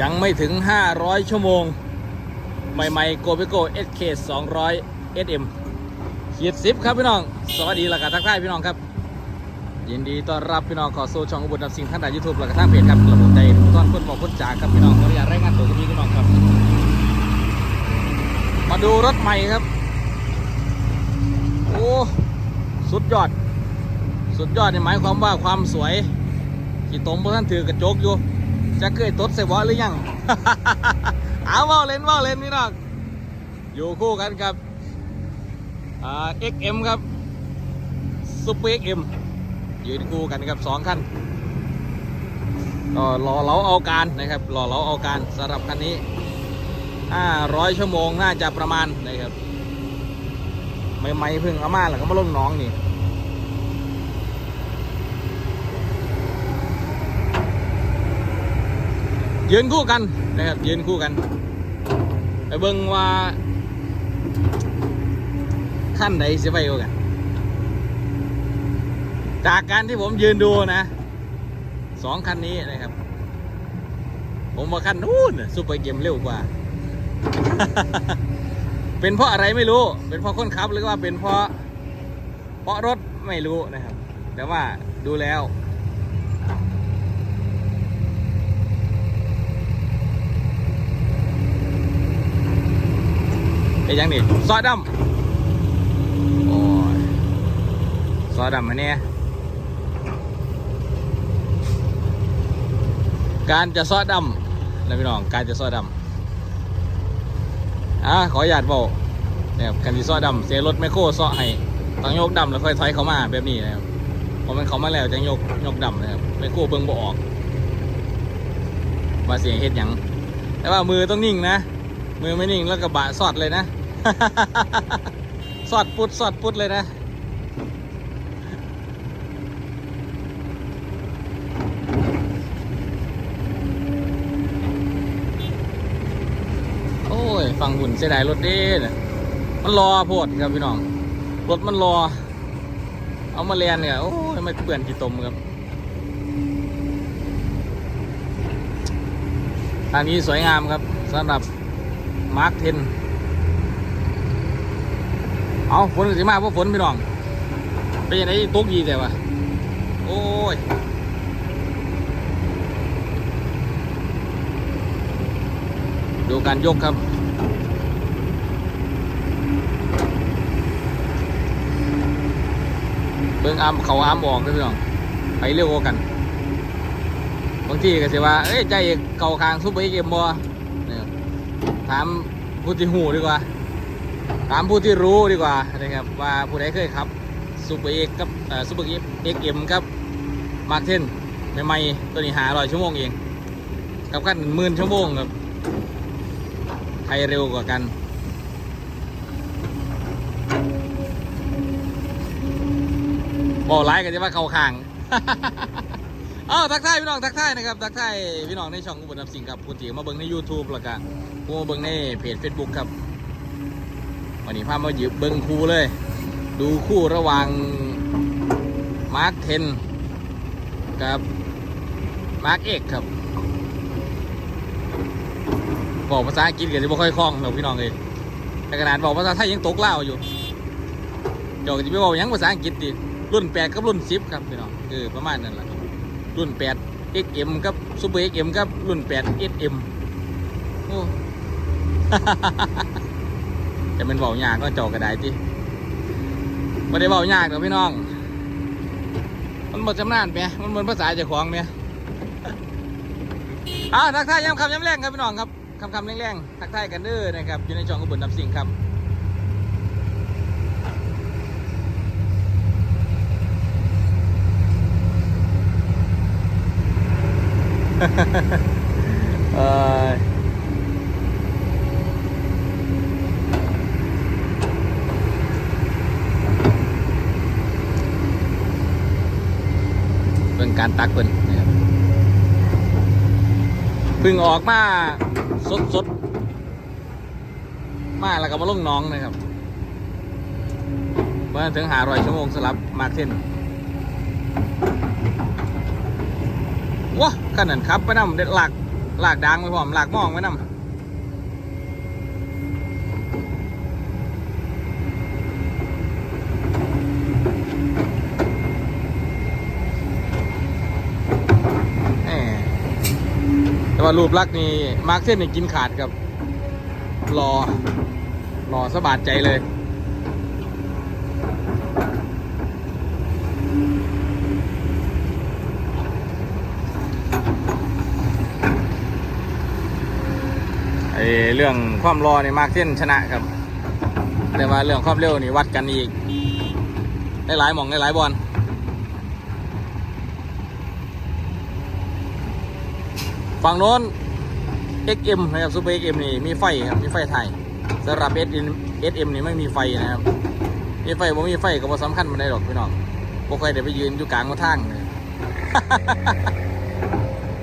ยังไม่ถึง 500 ชั่วโมง ใหม่ๆโกเปโก SK 200 SM ขีดสิบครับพี่น้อง สวัสดีละกันทักทายพี่น้องครับ ยินดีต้อนรับพี่น้องขอสู่ช่องอุบลนำสิ่งท่านใดยูทูบและกระทั่งเพจครับระบบใจต้อนคนบอกคนจ๋าครับพี่น้องขออนุญาตรายงานตัวกับพี่น้องครับ มาดูรถใหม่ครับ โอ้สุดยอด สุดยอดนี่หมายความว่าความสวยขี่ตรงเพวกท่านถือกระจกอยู่ จะเคยตดใส่วอหรือยัง เอาว่าเล่นว่าเล่นพี่น้อง อยู่คู่กันกับเอ่า XM ครับซุปเปอร์ XM ยืนคู่กันกับสองคันก็รอเราเอาการนะครับ รอเราเอาการสำหรับคันนี้ 500 ชั่วโมงน่าจะประมาณนะครับไม่ไม่ๆเพิ่งเอามาแล้วก็มาลงน้องนี่ ยืนคู่กันนะครับยืนคู่กันไปเบิ่งว่าขั้นใดสิไปกว่ากัน จากการที่ผมยืนดูนะสองคันนี้นะครับ ผมว่าคันนู้นซูเปอร์เกมเร็วกว่า เป็นเพราะอะไรไม่รู้ เป็นเพราะคนขับหรือว่าเป็นเพราะเพราะรถไม่รู้นะครับ แต่ว่าดูแล้ว เป็นยังนี่ซอสดำโอ้ยซอสดำมาเนี่ยการจะซอสดำนะพี่น้องการจะซอสดำอะขออนุญาตบอกนะครับการที่ซอสดำเสียรถแมโครซอให้ต้องยกดำแล้วค่อยถอยเข้ามาแบบนี้นะครับพอมันเข้ามาแล้วจะยกยกดำนะครับแมโครเบิ่งบ่ออกว่าเสียงเฮ็ดหยังแต่ว่ามือต้องนิ่งนะ มือไม่นิ่งแล้วกระบะสอดเลยนะ สอดปุดสอดปุดเลยนะ โอ้ย ฟังหุ่นเสียดายรถเด้นมันรอโพดครับพี่น้อง รถมันรอ เอามาเรียนเนี่ยโอ้ยไม่เปื่อนกี่ตมครับอันนี้สวยงามครับสำหรับ มาร์คเทนเอาฝนสิมาเพราะฝนพี่น้อง เป็นยังไงตกยีแต่ว่าโอ้ยดูการยกครับ เบิ่งอามเขาอามออกเลยพี่น้อง ไปเร็วกว่ากัน บางทีก็สิว่า เอ้ย ใจเก่าคางซุปเปอร์เกมบอ ถามผู้ที่หูดีกว่า ถามผู้ที่รู้ดีกว่านะครับว่าผู้ใดเคยครับซูเปอร์เอ็กกับซูเปอร์เอ็กเอ็มครับมาร์เทนใหม่ๆตัวนี้หาร้อยชั่วโมงเอง กับกันหมื่นชั่วโมงครับใครเร็วกว่ากันบอกไลค์กันจะว่าเข้าข้าง อ้าทักทายพี่น้องทักทายนะครับทักทายพี่น้องในช่องอุบลนับสิ่งครับผู้ที่มาเบิ่งใน YouTube แล้วก็ผู้มาเบิ่งในเพจ Facebook ครับ วันนี้พามาหยิบเบิ้งคู่เลย ดูคู่ระหว่างมาร์คเทนกับมาร์คเอกครับบอกภาษาอังกฤษก็จะไม่ค่อยคล่องแบบพี่น้องเลยแต่ขนาดบอกภาษาไทยยังตกเล่าอยู่เดี๋ยวจะไปบอกยังภาษาอังกฤษดิรุ่นแปดกับรุ่นสิบครับพี่น้องเออประมาณนั้นแหละ รุ่นแปด XM กับซูเปอร์ XM กับรุ่นแปด SM โอ้จะเป็นเบายากก็จอกระไดที่ไม่ได้เบายากหรอกพี่น้อง มันหมดจำนานไหมมันเหมือนภาษาเจ้าของไหมอ่าทักทายย้ำคำย้ำแรงครับพี่น้องครับคำคำแรงๆทักทายกันเด้อนะครับอยู่ในช่องกบุญนับสิ่งครับ เออเป็นการตักเพิ่นนะครับเพิ่งออกมาสดสดมาแล้วก็มาลงน้องนะครับเมื่อถึงหาร้อยชั่วโมงสลับมาร์คเทน ว้าขนาดครับไปนำเด็ดหลักหลากดางไปพร้อมหลากมองไว้นำแหม่แต่ว่ารูปลักษณ์นี่มาร์คเส้นนี่กินขาดครับรอรอสะบาดใจเลย ไอ เรื่องความรอนี่มาร์คเส้นชนะครับ แต่ว่าเรื่องความเร็วนี่วัดกันอีกได้หลายหม่องได้หลายบอลฝั่งโน้น XM นะครับซูเปอร์ XM นี่มีไฟครับมีไฟไทยสำหรับ SM SM นี่ไม่มีไฟนะครับ มีไฟบ่มีไฟก็บ่สำคัญมันได้หรอกพี่น้องบ่ค่อยได้ไปยืนอยู่กลางกทางเลย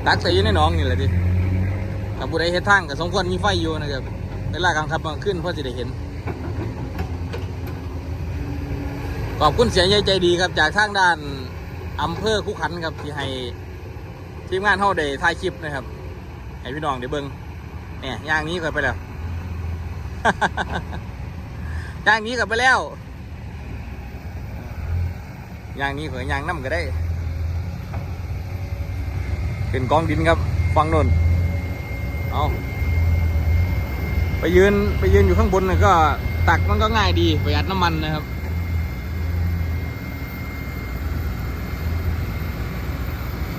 ตักใส่ยู่ในหนองนี่แหละดิ ถ้าผู้ใดเฮ็ดทางก็สมควรมีไฟอยู่นะครับเวลากลางค่ำกลางคืนเพื่อสิได้เห็น ขอบคุณเสียงใหญ่ใจดีครับ จากทางด้านอำเภอคุขันครับที่ให้ทีมงานเฮาได้ถ่ายคลิปนะครับให้พี่น้องได้เบิ่งเนี่ยย่างนี้ก็ไปแล้ว ย่างนี้ก็ไปแล้ว ย่างนี้ก็ย่างน้ำก็ได้ เป็นกองดินครับฟังโนน เอาไปยืนไปยืนอยู่ข้างบนก็ตักมันก็ง่ายดีประหยัดน้ำมันนะครับ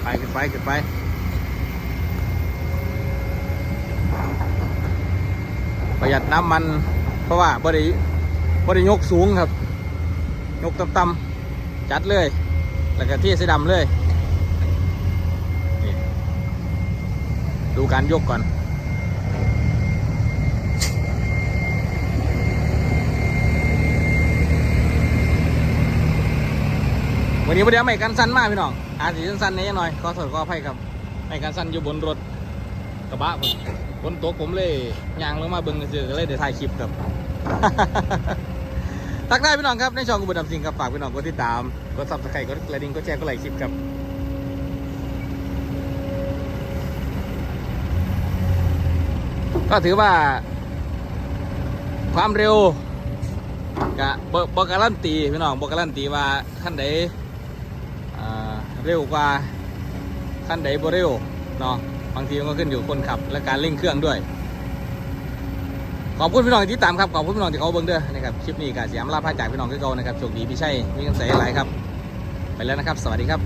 ไปขึ้นไปขึ้นไปประหยัดน้ำมัน เพราะว่าบริบริยกสูงครับ ยกต่ำๆจัดเลย แล้วก็เที่สีดำเลย ดูการยกก่อน วันนี้ประเดี๋ยวไม่กันสั้นมากพี่น้องอาจจะสั้นๆนิดหน่อยขอโทษขออภัยครับไม่กันสั้นอยู่บนรถกระบะผมบนต๊ะผมเลยยางลงมาเบิ้งเจอเลยได้ถ่ายคลิปครับทักทายพี่น้องครับในช่องกุบดำสิงครับฝากพี่น้องกดติดตามกดซับสไครต์กดกระดิ่งกดแชร์กดไลค์คลิปครับก็ถือว่า ความเร็วกะบบ่การันตีพี่น้องบอการันตีว่าขั้นใด เร็วกว่าขั้นใดบ่เร็วเนาะบางทีมันก็ขึ้นอยู่คนขับ และการเร่งเครื่องด้วย ขอบคุณพี่น้องที่ติดตามครับขอบคุณพี่น้องที่เขาเบิ้งเด้อนะครับคลิปนี้กะเสียมลาพาจากพี่น้องก็เก่านะครับโชคดีพี่ชัยมีกันใส่หลายครับ ไปแล้วนะครับ สวัสดีครับ